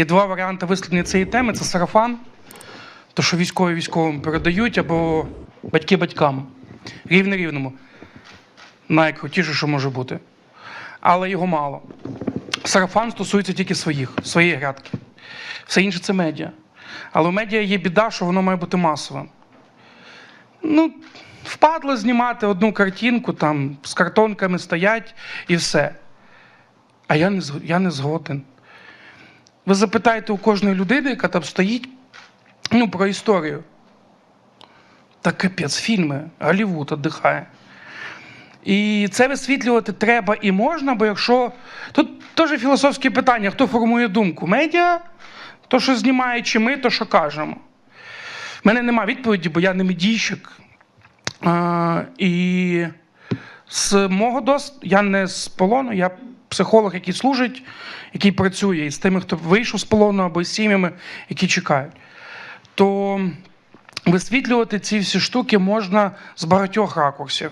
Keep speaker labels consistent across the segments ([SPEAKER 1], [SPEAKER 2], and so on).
[SPEAKER 1] Є два варіанти висвітлення цієї теми: це сарафан, то що військові військовим передають, або батьки батькам. Рівне рівному. Найкрутіше, що може бути. Але його мало. Сарафан стосується тільки своїх, своєї грядки. Все інше це медіа. Але у медіа є біда, що воно має бути масовим. Ну, впадло знімати одну картинку, там з картонками стоять і все. А я не, я не згоден. Ви запитаєте у кожної людини, яка там стоїть, ну, про історію. Та капець, фільми, Голлівуд віддихає. І це висвітлювати треба і можна, бо якщо. Тут теж філософське питання: хто формує думку? Медіа, то, що знімає, чи ми, то що кажемо. У мене нема відповіді, бо я не медійщик. А, і з мого досвіду, я не з полону, я психолог, який служить, який працює із тими, хто вийшов з полону або з сім'ями, які чекають. То висвітлювати ці всі штуки можна з багатьох ракурсів.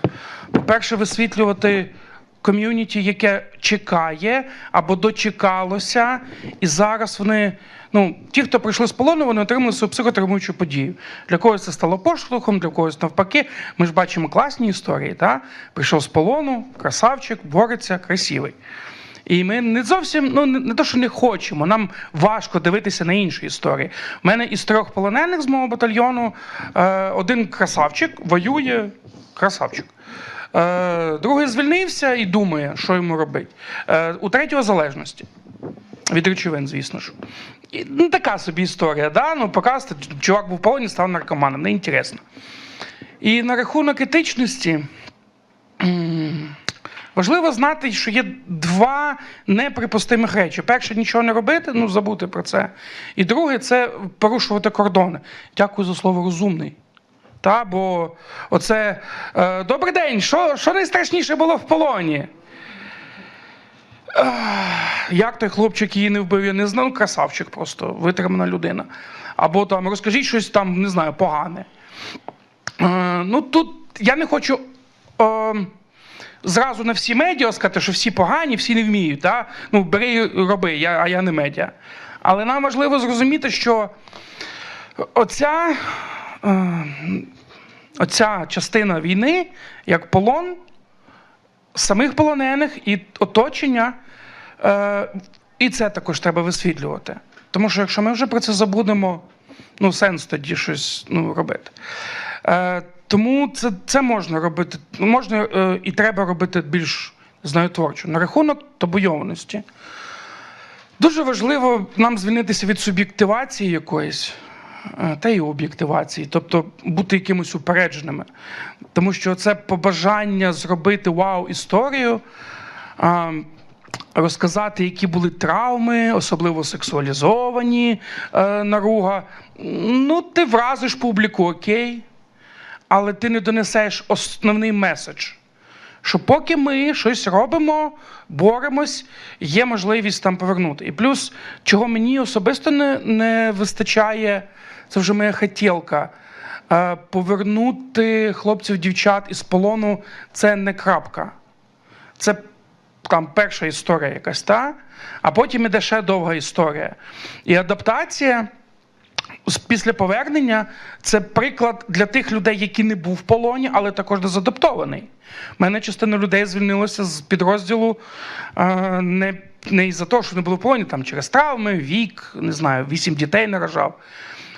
[SPEAKER 1] По-перше, висвітлювати ком'юніті, яке чекає або дочекалося, і зараз вони. Ну, ті, хто прийшли з полону, вони отримали свою психотравмуючу подію. Для когось це стало поштовхом, для когось навпаки. Ми ж бачимо класні історії. Та? Прийшов з полону, красавчик, бореться, красивий. І ми не зовсім ну не, то, що не хочемо. Нам важко дивитися на інші історії. У мене із трьох полонених з мого батальйону е, один красавчик воює, красавчик. Е, другий звільнився і думає, що йому робити. Е, у третього залежності. Від речовин, звісно ж. І, ну, така собі історія. Да? Ну, показати, чувак був в полоні, став наркоманом. Неінтересно. І на рахунок етичності. Важливо знати, що є два неприпустимих речі. Перше, нічого не робити, ну забути про це. І друге це порушувати кордони. Дякую за слово розумний. Та, бо оце е, добрий день. Що, що найстрашніше було в полоні? Як той хлопчик її не вбив, я не знаю. Ну, красавчик просто, витримана людина. Або там розкажіть щось там, не знаю, погане. Е, ну тут я не хочу. Е, зразу на всі медіа сказати, що всі погані, всі не вміють. Да? Ну, бери і роби, я, а я не медіа. Але нам важливо зрозуміти, що оця, оця частина війни, як полон, самих полонених і оточення, е, і це також треба висвітлювати. Тому що якщо ми вже про це забудемо, ну сенс тоді щось ну, робити. Е, тому це, це можна робити, можна е, і треба робити більш знаю, творчо. На рахунок табойованості. Дуже важливо нам звільнитися від суб'єктивації якоїсь. Е, Та й об'єктивації, тобто бути якимось упередженими. Тому що це побажання зробити вау-історію, розказати, які були травми, особливо сексуалізовані е, наруга. Ну, ти вразиш публіку, окей, але ти не донесеш основний меседж. Що поки ми щось робимо, боремось, є можливість там повернути. І плюс, чого мені особисто не, не вистачає, це вже моя хотілка. Е, повернути хлопців, дівчат із полону це не крапка. Це там перша історія якась, та? а потім іде ще довга історія. І адаптація після повернення це приклад для тих людей, які не був в полоні, але також дезадаптований. У мене частина людей звільнилося з підрозділу не, не із-за того, що не були в полоні, там через травми, вік, не знаю, вісім дітей наражав.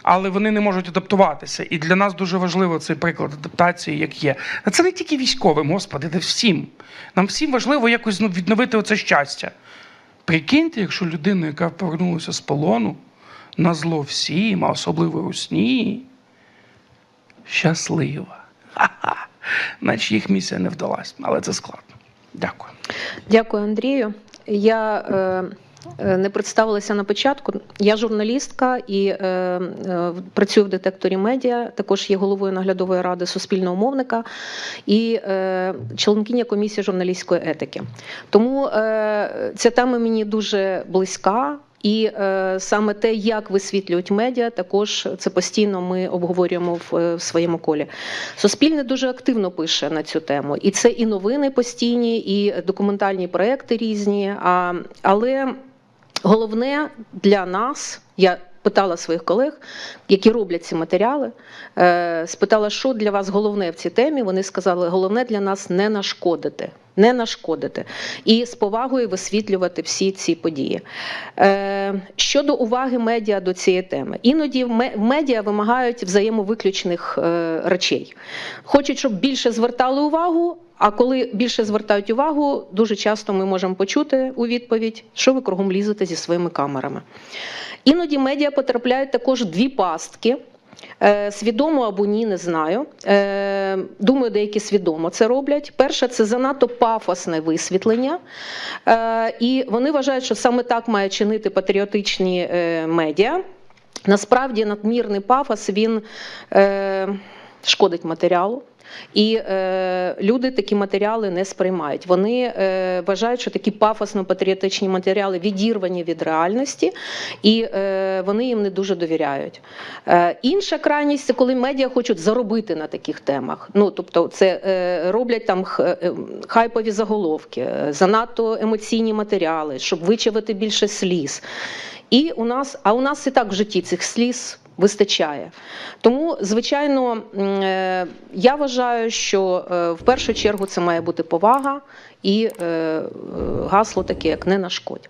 [SPEAKER 1] Але вони не можуть адаптуватися. І для нас дуже важливо цей приклад адаптації, як є. А це не тільки військовим, господи, це всім. Нам всім важливо якось ну, відновити оце щастя. Прикиньте, якщо людина, яка повернулася з полону, на зло всім, а особливо русні, щаслива. Ха-ха. Наче їх місія не вдалась, але це складно. Дякую.
[SPEAKER 2] Дякую, Андрію. Я е, е, не представилася на початку. Я журналістка і е, е, працюю в детекторі медіа. Також є головою наглядової ради суспільного мовника і е, членкиня комісії журналістської етики. Тому е, ця тема мені дуже близька. І е, саме те, як висвітлюють медіа, також це постійно ми обговорюємо в, е, в своєму колі. Суспільне дуже активно пише на цю тему, і це і новини постійні, і документальні проекти різні. А, але головне для нас, я питала своїх колег, які роблять ці матеріали, е, спитала, що для вас головне в цій темі. Вони сказали, головне для нас не нашкодити. Не нашкодити і з повагою висвітлювати всі ці події. Е, щодо уваги медіа до цієї теми, іноді ме- медіа вимагають взаємовиключних е, речей. Хочуть, щоб більше звертали увагу. А коли більше звертають увагу, дуже часто ми можемо почути у відповідь, що ви кругом лізете зі своїми камерами. Іноді медіа потрапляють також дві пастки. Е, Свідомо або ні, не знаю. Е, Думаю, деякі свідомо це роблять. Перше, це занадто пафосне висвітлення, Е, і вони вважають, що саме так має чинити патріотичні медіа. Насправді, надмірний пафос він шкодить матеріалу. І е, люди такі матеріали не сприймають. Вони е, вважають, що такі пафосно-патріотичні матеріали відірвані від реальності, і е, вони їм не дуже довіряють. Е, інша крайність це коли медіа хочуть заробити на таких темах. Ну тобто, це е, роблять там е, хайпові заголовки, е, занадто емоційні матеріали, щоб вичавити більше сліз. І у нас, а у нас і так в житті цих сліз вистачає. Тому, звичайно, е, я вважаю, що е, в першу чергу це має бути повага і е, гасло таке, як не нашкодь.